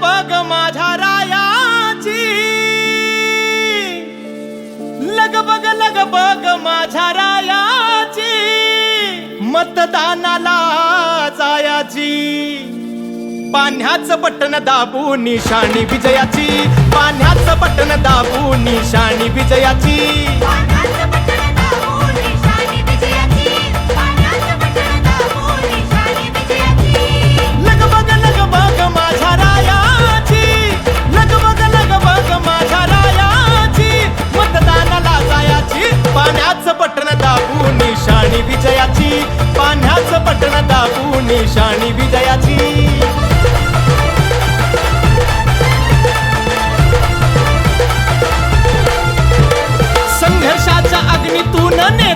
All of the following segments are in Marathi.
बघ माझ्या रायाची. लग बग लग बग माझ्या रायाची. मतदानाला जायाची. पाण्याचं बटन दाबू निशाणी विजयाची. पाण्याचं बटन दाबू निशाणी विजयाची. मी तू न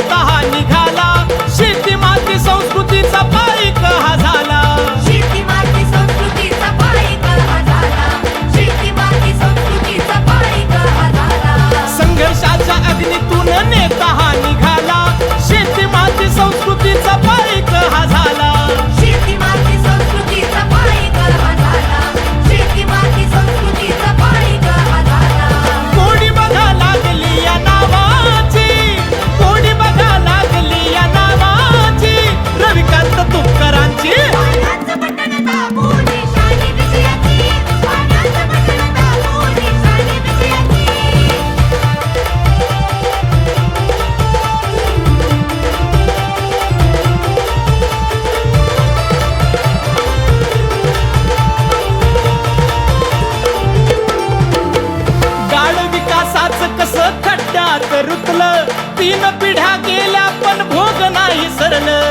तीन पिढ्या गेल्या पण भोग नाही सरलं.